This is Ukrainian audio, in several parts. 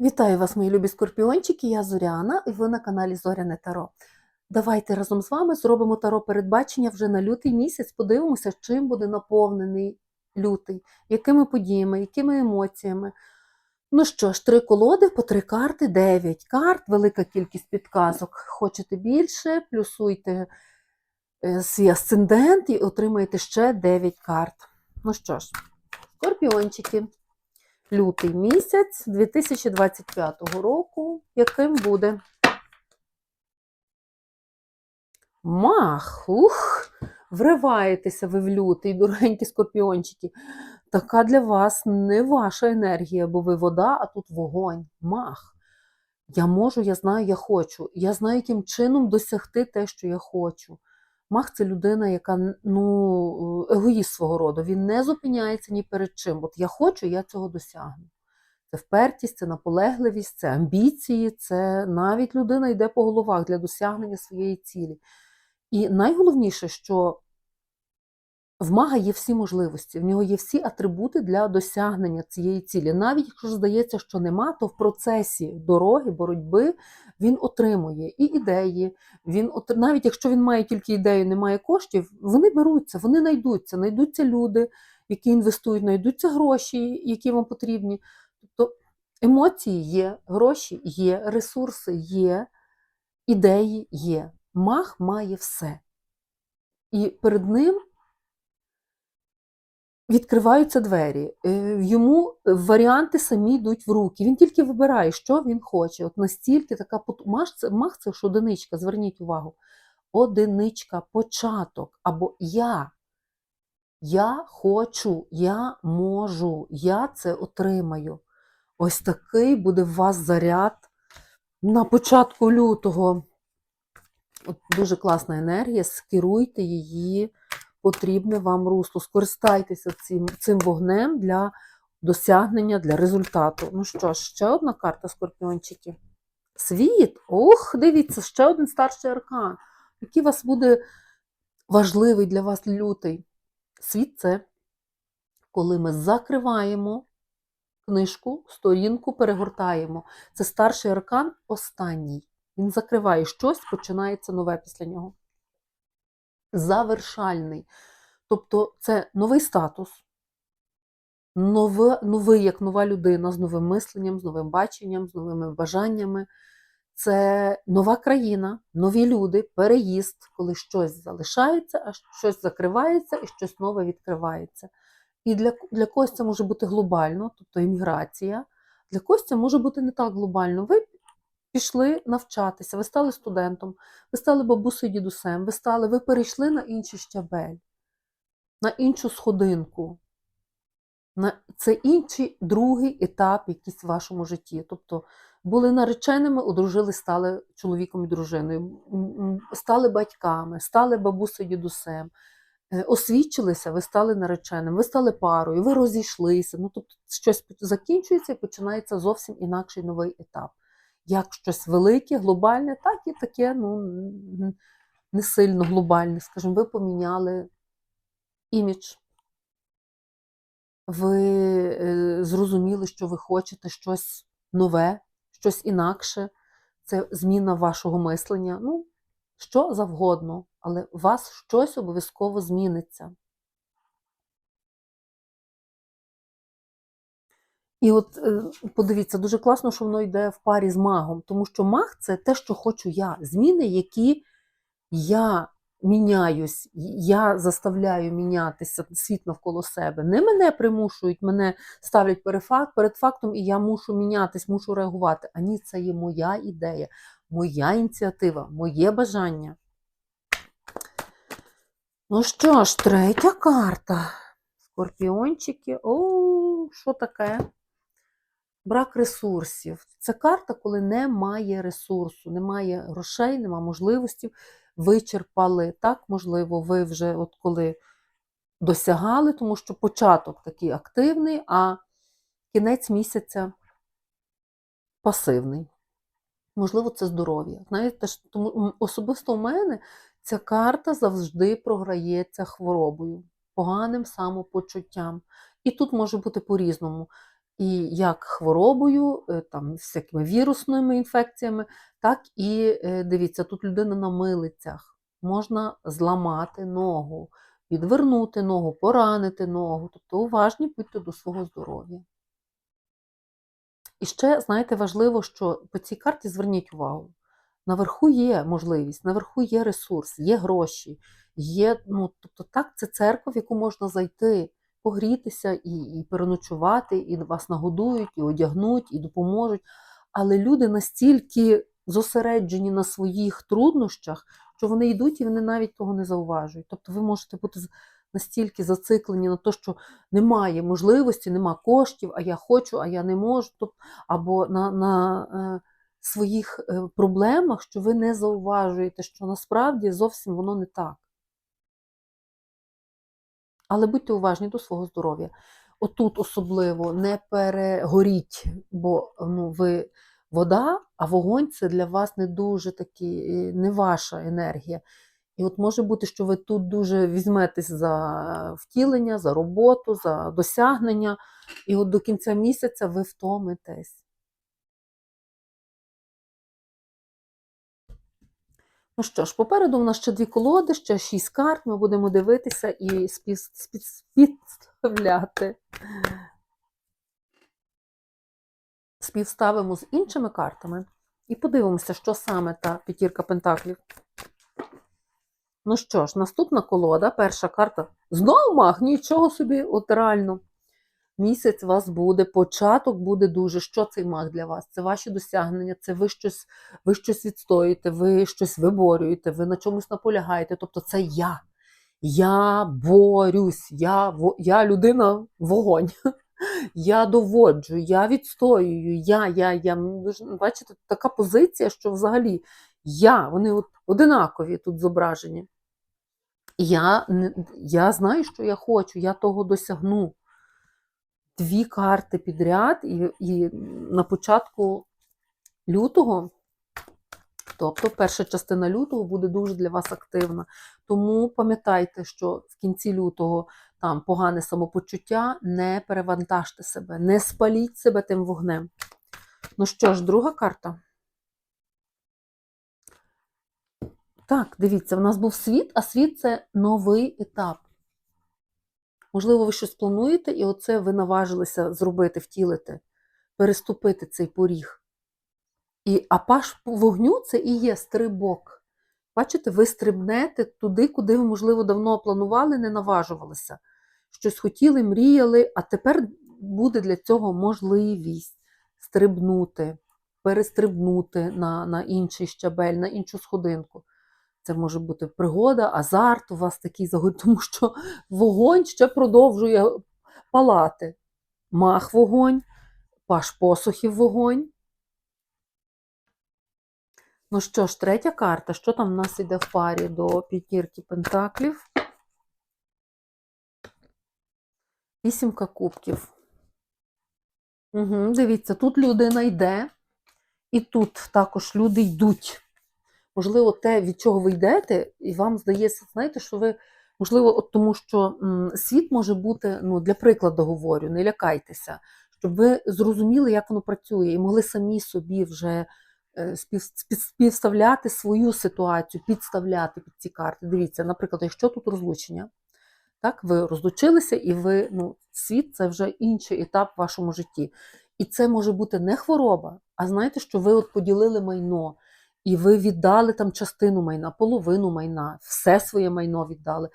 Вітаю вас, мої любі скорпіончики, я Зоряна, і ви на каналі Зоряне Таро. Давайте разом з вами зробимо таро передбачення вже на лютий місяць. Подивимося, чим буде наповнений лютий, якими подіями, якими емоціями. Ну що ж, три колоди по три карти, дев'ять карт, велика кількість підказок. Хочете більше, плюсуйте е, свій асцендент і отримаєте ще 9 карт. Ну що ж, скорпіончики лютий місяць 2025 року, яким буде мах. Ух, вриваєтеся ви в лютий, дорогенькі скорпіончики. Така для вас не ваша енергія, бо ви вода, а тут вогонь, мах. Я можу, я знаю, я хочу. Я знаю, яким чином досягти те, що я хочу. Мах це людина, яка ну, егоїст свого роду. Він не зупиняється ні перед чим. От я хочу, я цього досягну. Це впертість, це наполегливість, це амбіції, це навіть людина йде по головах для досягнення своєї цілі. І найголовніше, що в мага є всі можливості, в нього є всі атрибути для досягнення цієї цілі. Навіть якщо здається, що нема, то в процесі дороги, боротьби він отримує і ідеї. Він навіть якщо він має тільки ідею, не має коштів, вони беруться, вони знайдуться, знайдуться люди, які інвестують, знайдуться гроші, які вам потрібні. Тобто емоції є, гроші є, ресурси є, ідеї є. Маг має все. І перед ним відкриваються двері. Е, Йому варіанти самі йдуть в руки. Він тільки вибирає, що він хоче. От настільки така маг це, маг це ж одиничка, зверніть увагу. Одиничка, початок або я. Я хочу, я можу, я це отримаю. Ось такий буде у вас заряд на початку лютого. От дуже класна енергія, скеруйте її потрібне вам русло. Скористайтеся цим, цим вогнем для досягнення, для результату. Ну що ж, ще одна карта скорпіончики. Світ. Ох, дивіться, ще один старший аркан. Який вас буде важливий для вас лютий. Світ це коли ми закриваємо книжку, сторінку перегортаємо. Це старший аркан останній. Він закриває щось, починається нове після нього. Завершальний. Тобто це новий статус, нове, новий як нова людина з новим мисленням, з новим баченням, з новими бажаннями. Це нова країна, нові люди, переїзд, коли щось залишається, а щось закривається і щось нове відкривається. І для, для когось це може бути глобально, тобто імміграція. Для когось це може бути не так глобально. Ви пішли навчатися, ви стали студентом, ви стали бабусею дідусем, ви стали, ви перейшли на інший щабель, на іншу сходинку. На це інший другий етап якийсь в вашому житті. Тобто були нареченими, одружились, стали чоловіком і дружиною, стали батьками, стали бабусею дідусем, е, освічилися, ви стали нареченим, ви стали парою, ви розійшлися. Ну, тобто щось закінчується і починається зовсім інакший новий етап. Як щось велике, глобальне, так і таке, ну, не сильно глобальне. Скажімо, ви поміняли імідж ви е, зрозуміли, що ви хочете щось нове, щось інакше, це зміна вашого мислення. Ну, що завгодно, але у вас щось обов'язково зміниться. І от е, подивіться, дуже класно, що воно йде в парі з магом, тому що маг це те, що хочу я. Зміни, які я міняюсь, я заставляю мінятися світ навколо себе. Не мене примушують, мене ставлять перед фак- перед фактом, і я мушу мінятись, мушу реагувати. А ні, це є моя ідея, моя ініціатива, моє бажання. Ну що ж, третя карта. Скорпіончики. О, що таке? Брак ресурсів. Це карта, коли немає ресурсу, немає грошей, немає можливості, вичерпали. Так, можливо, ви вже от коли досягали, тому що початок такий активний, а кінець місяця пасивний. Можливо, це здоров'я. Знаєте, тому особисто у мене ця карта завжди програється хворобою, поганим самопочуттям. І тут може бути по-різному. І як хворобою, е, там, всякими вірусними інфекціями, так і е, дивіться, тут людина на милицях. Можна зламати ногу, підвернути ногу, поранити ногу. Тобто уважні будьте до свого здоров'я. І ще, знаєте, важливо, що по цій карті зверніть увагу. Наверху є можливість, наверху є ресурс, є гроші, є, ну, тобто так, це церква, в яку можна зайти, погрітися і, і переночувати, і вас нагодують, і одягнуть, і допоможуть. Але люди настільки зосереджені на своїх труднощах, що вони йдуть і вони навіть того не зауважують. Тобто ви можете бути настільки зациклені на те, що немає можливості, нема коштів, а я хочу, а я не можу. Тобто, або на, на е, своїх е, проблемах, що ви не зауважуєте, що насправді зовсім воно не так. Але будьте уважні до свого здоров'я. Отут особливо не перегоріть, бо ну, ви вода, а вогонь це для вас не дуже такі, е, не ваша енергія. І от може бути, що ви тут дуже візьметесь за втілення, за роботу, за досягнення, і от до кінця місяця ви втомитесь. Ну що ж, попереду у нас ще дві колоди, ще шість карт. Ми будемо дивитися і спів, спів, співставляти. Співставимо з іншими картами і подивимося, що саме та п'ятірка пентаклів. Ну що ж, наступна колода, перша карта. Знову мах, нічого собі, от реально. Місяць вас буде, початок буде дуже. Що цей мах для вас? Це ваші досягнення, це ви щось, ви щось відстоїте, ви щось виборюєте, ви на чомусь наполягаєте. Тобто це я. Я борюсь, я, я людина вогонь. Я доводжу, я відстоюю, я, я, я. Бачите, така позиція, що взагалі я, вони от одинакові тут зображені. Я, я знаю, що я хочу, я того досягну. Дві карти підряд, і, і на початку лютого, тобто перша частина лютого буде дуже для вас активна. Тому пам'ятайте, що в кінці лютого там погане самопочуття, не перевантажте себе, не спаліть себе тим вогнем. Ну що ж, друга карта. Так, дивіться, в нас був світ, а світ це новий етап. Можливо, ви щось плануєте, і оце ви наважилися зробити, втілити, переступити цей поріг. І, а паш вогню це і є стрибок. Бачите, ви стрибнете туди, куди ви, можливо, давно планували, не наважувалися. Щось хотіли, мріяли, а тепер буде для цього можливість стрибнути, перестрибнути на, на інший щабель, на іншу сходинку. Це може бути пригода, азарт, у вас такий загорь, тому що вогонь ще продовжує палати. Мах вогонь, паш посухів вогонь. Ну що ж, третя карта. Що там в нас йде в парі до п'ятірки пентаклів? Вісімка кубків. Угу, дивіться, тут людина йде, і тут також люди йдуть. Можливо, те, від чого ви йдете, і вам здається, знаєте, що ви, можливо, от тому що світ може бути, ну, для прикладу говорю, не лякайтеся, щоб ви зрозуміли, як воно працює, і могли самі собі вже е, спів, спів- співставляти свою ситуацію, підставляти під ці карти. Дивіться, наприклад, якщо тут розлучення, так, ви розлучилися, і ви, ну, світ це вже інший етап в вашому житті. І це може бути не хвороба, а знаєте, що ви от поділили майно, і ви віддали там частину майна, половину майна, все своє майно віддали.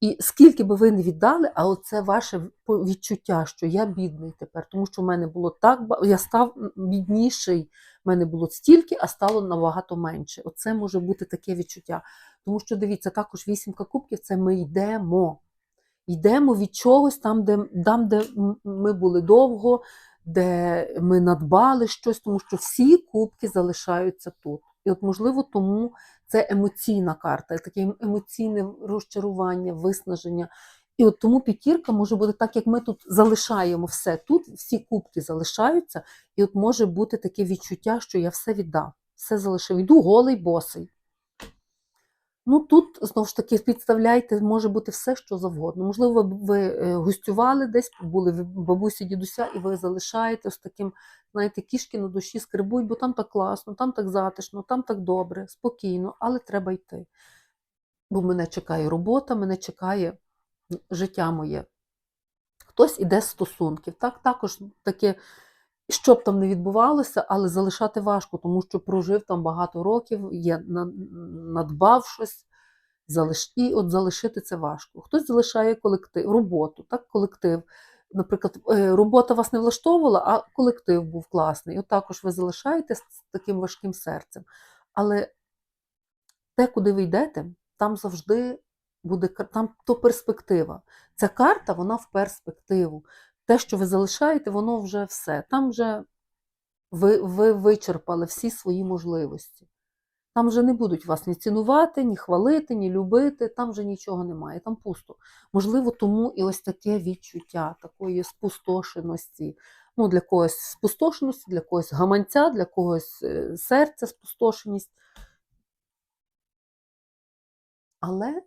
І скільки би ви не віддали, а оце ваше відчуття, що я бідний тепер, тому що в мене було так, я став бідніший, в мене було стільки, а стало набагато менше. Оце може бути таке відчуття. Тому що дивіться, також вісімка кубків це ми йдемо. Йдемо від чогось там, де, там, де ми були довго, де ми надбали щось, тому що всі кубки залишаються тут. І от, можливо, тому це емоційна карта, таке емоційне розчарування, виснаження. І от тому п'ятірка може бути так, як ми тут залишаємо все. Тут всі кубки залишаються, і от може бути таке відчуття, що я все віддав, все залишив. Йду голий босий. Ну тут знову ж таки підставляйте, може бути все, що завгодно. Можливо, ви, е, гостювали десь, були в бабусі, дідуся, і ви залишаєте з таким, знаєте, кішки на душі скребуть, бо там так класно, там так затишно, там так добре, спокійно, але треба йти. Бо мене чекає робота, мене чекає життя моє. Хтось іде з стосунків. Так, також таке, що б там не відбувалося, але залишати важко, тому що прожив там багато років, є на- надбав щось, залиш... і от залишити це важко. Хтось залишає колектив, роботу, так, колектив. Наприклад, е, робота вас не влаштовувала, а колектив був класний. От також ви залишаєте з таким важким серцем. Але те, куди ви йдете, там завжди буде там то перспектива. Ця карта, вона в перспективу. Те, що ви залишаєте, воно вже все. Там вже ви, ви вичерпали всі свої можливості. Там вже не будуть вас ні цінувати, ні хвалити, ні любити, там вже нічого немає, там пусто. Можливо, тому і ось таке відчуття такої спустошеності. Ну, для когось спустошеності, для когось гаманця, для когось е, серця спустошеність. Але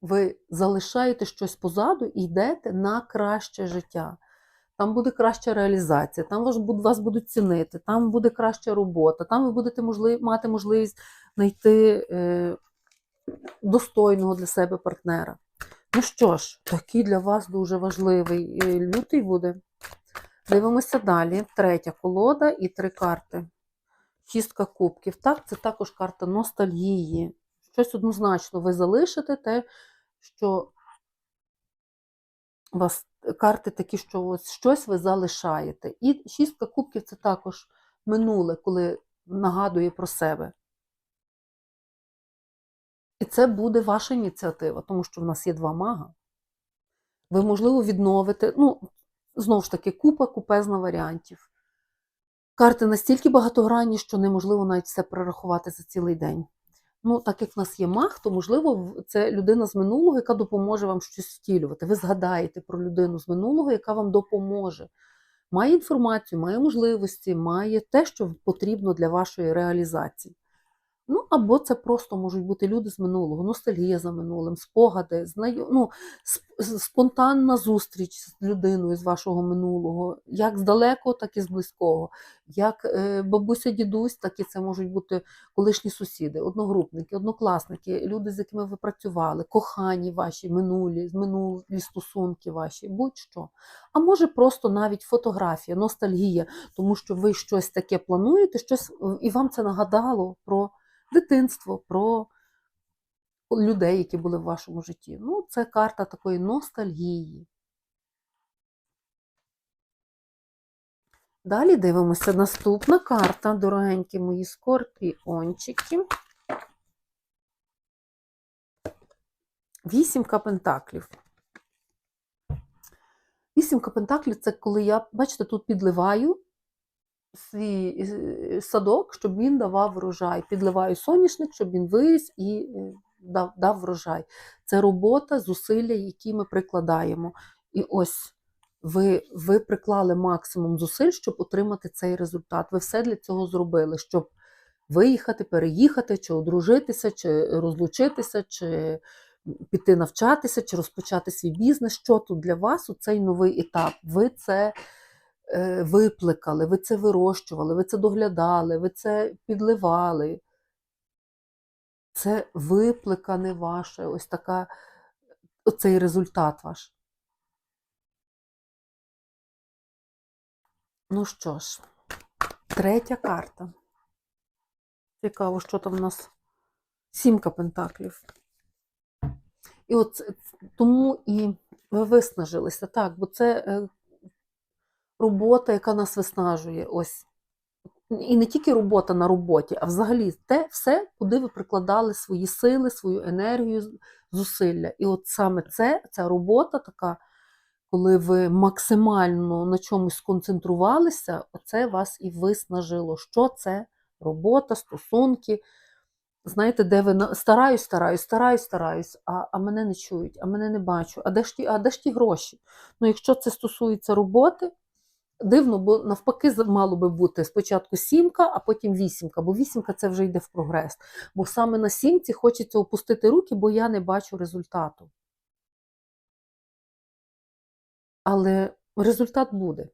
ви залишаєте щось позаду і йдете на краще життя. Там буде краща реалізація, там вас, будуть цінити, там буде краща робота, там ви будете можлив, мати можливість знайти е, достойного для себе партнера. Ну що ж, такий для вас дуже важливий е, лютий буде. Дивимося далі. Третя колода і три карти. Шістка кубків. Так, це також карта ностальгії. Щось однозначно ви залишите те, що у вас карти такі, що ось щось ви залишаєте. І шістка кубків це також минуле, коли нагадує про себе. І це буде ваша ініціатива, тому що в нас є два мага. Ви, можливо, відновите, ну, знову ж таки, купа, купезна варіантів. Карти настільки багатогранні, що неможливо навіть все перерахувати за цілий день. Ну, так як в нас є мах, то можливо це людина з минулого, яка допоможе вам щось втілювати. Ви згадаєте про людину з минулого, яка вам допоможе. Має інформацію, має можливості, має те, що потрібно для вашої реалізації. Ну, або це просто можуть бути люди з минулого, ностальгія за минулим, спогади, знаю, ну, сп- спонтанна зустріч з людиною з вашого минулого, як з далекого, так і з близького. Як е, бабуся, дідусь, так і це можуть бути колишні сусіди, одногрупники, однокласники, люди, з якими ви працювали, кохані ваші, минулі, минулі стосунки ваші, будь-що. А може просто навіть фотографія, ностальгія, тому що ви щось таке плануєте, щось, і вам це нагадало про дитинство, про людей, які були в вашому житті. Ну, це карта такої ностальгії. Далі дивимося наступна карта, дорогенькі мої скорпіончики. Вісімка пентаклів. Вісімка пентаклів це коли я, бачите, тут підливаю свій е, садок, щоб він давав врожай. Підливаю соняшник, щоб він виріс і е, дав, дав врожай. Це робота, зусилля, які ми прикладаємо. І ось ви, ви приклали максимум зусиль, щоб отримати цей результат. Ви все для цього зробили, щоб виїхати, переїхати, чи одружитися, чи розлучитися, чи піти навчатися, чи розпочати свій бізнес. Що тут для вас у цей новий етап? Ви це випликали, ви це вирощували, ви це доглядали, ви це підливали. Це випликане ваше, ось така, оцей результат ваш. Ну що ж, третя карта. Цікаво, що там у нас сімка пентаклів. І от тому і ви виснажилися, так, бо це е, робота, яка нас виснажує. Ось. І не тільки робота на роботі, а взагалі те все, куди ви прикладали свої сили, свою енергію, зусилля. І от саме це, ця робота така, коли ви максимально на чомусь сконцентрувалися, оце вас і виснажило. Що це? Робота, стосунки. Знаєте, де ви стараюсь, стараюсь, стараюсь, стараюсь, а, а мене не чують, а мене не бачу. А де ж ті, а де ж ті гроші? Ну, якщо це стосується роботи, дивно, бо навпаки мало би бути спочатку сімка, а потім вісімка, бо вісімка це вже йде в прогрес. Бо саме на сімці хочеться опустити руки, бо я не бачу результату. Але результат буде.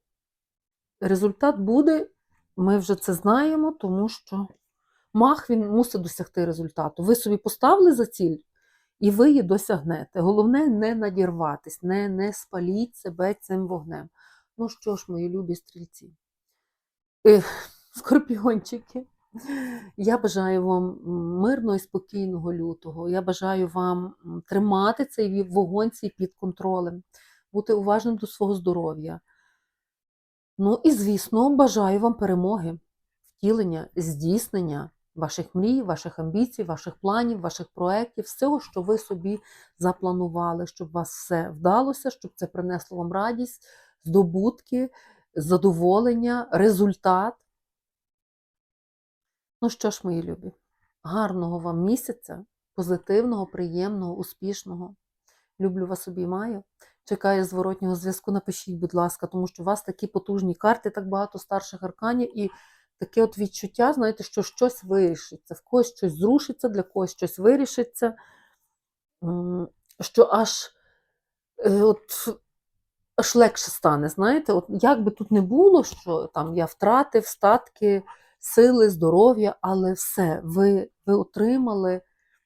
Результат буде, ми вже це знаємо, тому що мах він мусить досягти результату. Ви собі поставили за ціль, і ви її досягнете. Головне не надірватись, не, не спаліть себе цим вогнем. Ну що ж, мої любі стрільці, скорпіончики, я бажаю вам мирного і спокійного лютого. Я бажаю вам тримати цей вогонь свій під контролем, бути уважним до свого здоров'я. Ну і, звісно, бажаю вам перемоги, втілення, здійснення ваших мрій, ваших амбіцій, ваших планів, ваших проєктів, всього, що ви собі запланували, щоб вас все вдалося, щоб це принесло вам радість, здобутки, задоволення, результат. Ну що ж, мої любі, гарного вам місяця, позитивного, приємного, успішного. Люблю вас обіймаю. Чекаю зворотнього зв'язку. Напишіть, будь ласка, тому що у вас такі потужні карти, так багато старших арканів, і таке от відчуття, знаєте, що щось вирішиться, в когось щось зрушиться, для когось щось вирішиться, що аж, е, от, аж легше стане. Знаєте, от як би тут не було, що там я втратив статки, сили, здоров'я, але все, ви, ви отримали,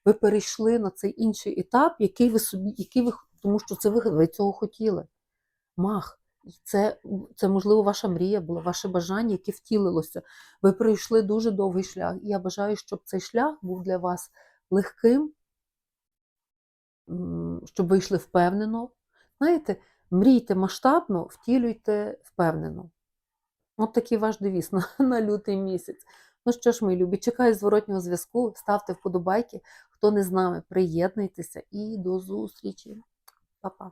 ви перейшли на цей інший етап, який ви собі, який ви, тому що це ви, ви цього хотіли. Мах. Це, це, можливо, ваша мрія була, ваше бажання, яке втілилося. Ви пройшли дуже довгий шлях. І я бажаю, щоб цей шлях був для вас легким, щоб ви йшли впевнено. Знаєте, мрійте масштабно, втілюйте впевнено. От такий ваш девіз на, на лютий місяць. Ну що ж, мої любі, чекаю зворотнього зв'язку, ставте вподобайки. Хто не з нами, приєднуйтеся і до зустрічі. Па-па.